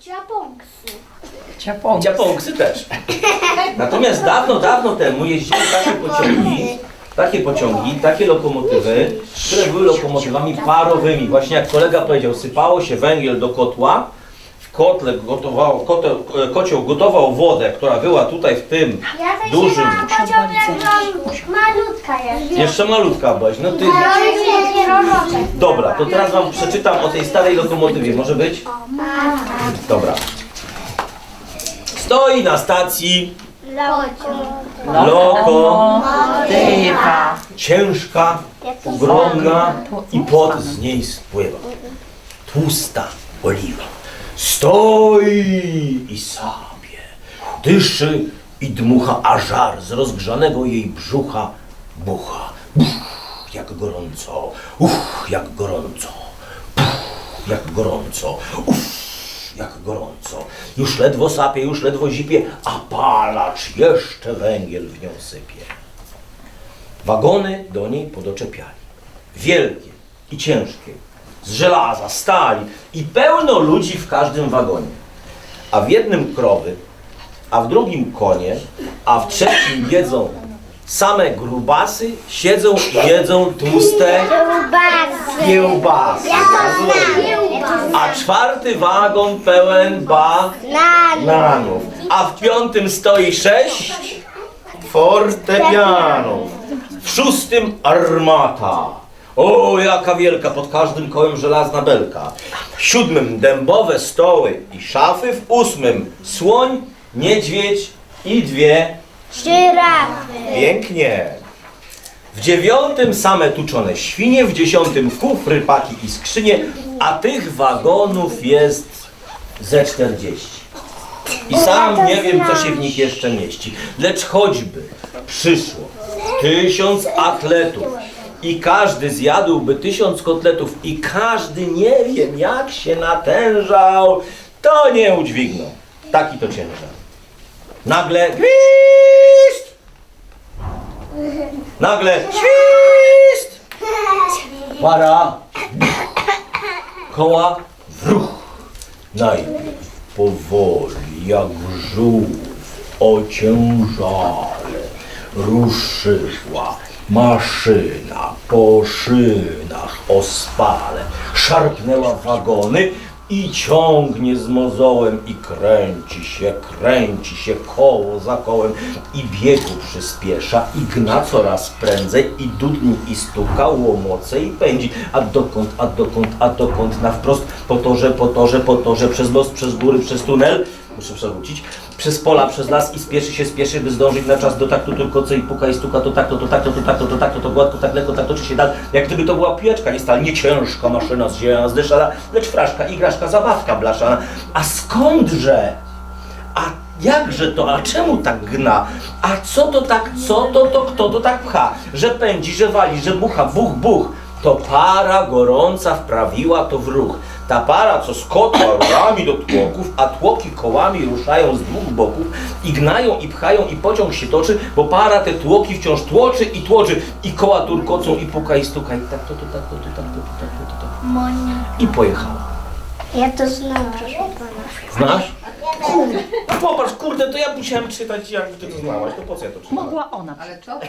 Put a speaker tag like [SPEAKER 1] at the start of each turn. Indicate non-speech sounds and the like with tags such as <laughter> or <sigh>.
[SPEAKER 1] Ciaponksy.
[SPEAKER 2] Ciapą.
[SPEAKER 3] Ciapąksy też. <laughs> Natomiast dawno, dawno temu jeździły takie pociągi, takie pociągi, takie lokomotywy, które były lokomotywami parowymi. Właśnie jak kolega powiedział, sypało się węgiel do kotła, w kotle gotowało, e, kocioł gotował wodę, która była tutaj w tym
[SPEAKER 1] Ja
[SPEAKER 3] dużym,
[SPEAKER 1] byłam malutka jeszcze.
[SPEAKER 3] jeszcze malutka byłaś, no ty...
[SPEAKER 1] Proroczek.
[SPEAKER 3] Dobra, to teraz wam przeczytam o tej starej lokomotywie, może być? Dobra. Stoi na stacji loko,
[SPEAKER 2] Tywa.
[SPEAKER 3] ciężka, ogromna i pot z niej spływa. Tłusta oliwa. Stoi i sobie dyszy i dmucha, a żar z rozgrzanego jej brzucha bucha. Uff, jak gorąco, uff, jak gorąco, uff, jak gorąco, uff, jak gorąco. Już ledwo sapie, już ledwo zipie, a palacz jeszcze węgiel w nią sypie. Wagony do niej podoczepiali. Wielkie i ciężkie, z żelaza, stali i pełno ludzi w każdym wagonie. A w jednym krowy, a w drugim konie, a w trzecim jedzą same grubasy, siedzą i jedzą tłuste kiełbasy. A czwarty wagon pełen bananów. A w piątym stoi sześć fortepianów. W szóstym armata. O, jaka wielka, pod każdym kołem żelazna belka. W siódmym dębowe stoły i szafy. W ósmym słoń, niedźwiedź i dwie Pięknie. W dziewiątym same tuczone świnie, w dziesiątym kufry, paki i skrzynie, a tych wagonów jest ze 40. I sam nie wiem, co się w nich jeszcze mieści. Lecz choćby przyszło tysiąc atletów i każdy zjadłby tysiąc kotletów i każdy nie wiem, jak się natężał, to nie udźwigną. Taki to ciężar. Nagle gwizd! Nagle świst! Para! Koła wruch! Najpierw powoli, jak żółw ociężale ruszyła maszyna po szynach ospale. Szarpnęła w wagony i ciągnie z mozołem i kręci się, kręci się koło za kołem i biegu przyspiesza i gna coraz prędzej i dudni i stuka, łomoce i pędzi. A dokąd, a dokąd, a dokąd, na wprost po torze, po torze, po torze, przez most, przez góry, przez tunel, muszę przewrócić, przez pola, przez las i spieszy się, spieszy, by zdążyć na czas do taktu tylko co i puka i stuka, to tak, to, to tak, to, to tak, to, to tak, to, to gładko, tak lekko, tak toczy się dal, jak gdyby to była piłeczka, nie stal, nie ciężka maszyna zdzielona, zdeszana, lecz fraszka, igraszka, zabawka blaszana. A skądże? A jakże to? A czemu tak gna? A co to tak, co to, to kto to tak pcha? Że pędzi, że wali, że bucha, buch, buch. To para gorąca wprawiła to w ruch. Ta para, co skotła <coughs> rurami do tłoków, a tłoki kołami ruszają z dwóch boków i gnają i pchają i pociąg się toczy, bo para te tłoki wciąż tłoczy i tłoczy i koła turkocą i puka i stuka i tak to, to, tak to, to, tak to, to, tak to, to, tak. I pojechała.
[SPEAKER 1] Ja to znam, proszę pana.
[SPEAKER 3] Znasz? No popatrz, kurde, to ja musiałem czytać, jak ty to znałaś, to po co ja to czytałem?
[SPEAKER 2] Mogła ona.
[SPEAKER 4] Ale co to?